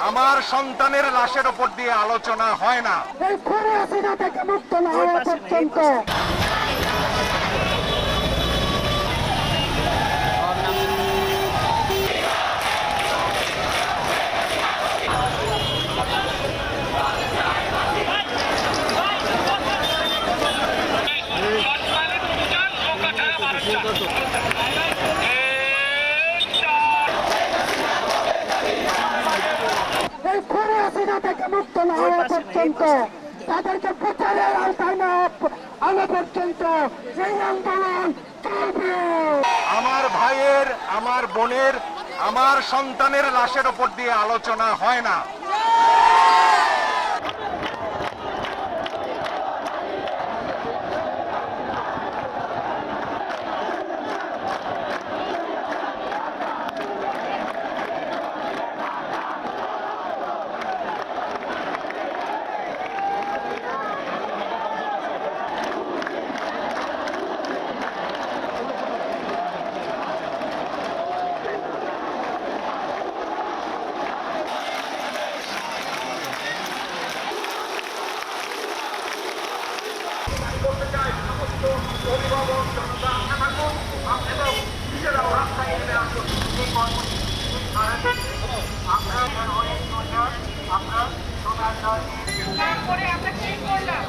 আমার সন্তানের লাশের ওপর দিয়ে আলোচনা হয় না। এই খুনে মুক্ত না হওয়া পর্যন্ত। এই হাসিনা থেকে মুক্ত না হওয়া পর্যন্ত তাদেরকে প্রচারের আওতায় না আনা পর্যন্ত এই আন্দোলন চলবে। আমার ভাইয়ের আমার বোনের আমার সন্তানের লাশের ওপর দিয়ে আলোচনা হয় না। অভিভাবক জনতা থাকুন এবং নিজেরাও রাস্তায় নেমে আসুন এই কর্মসূচি আমরা অনেক আমরা সোনার তারপরে আমরা ঠিক করলাম?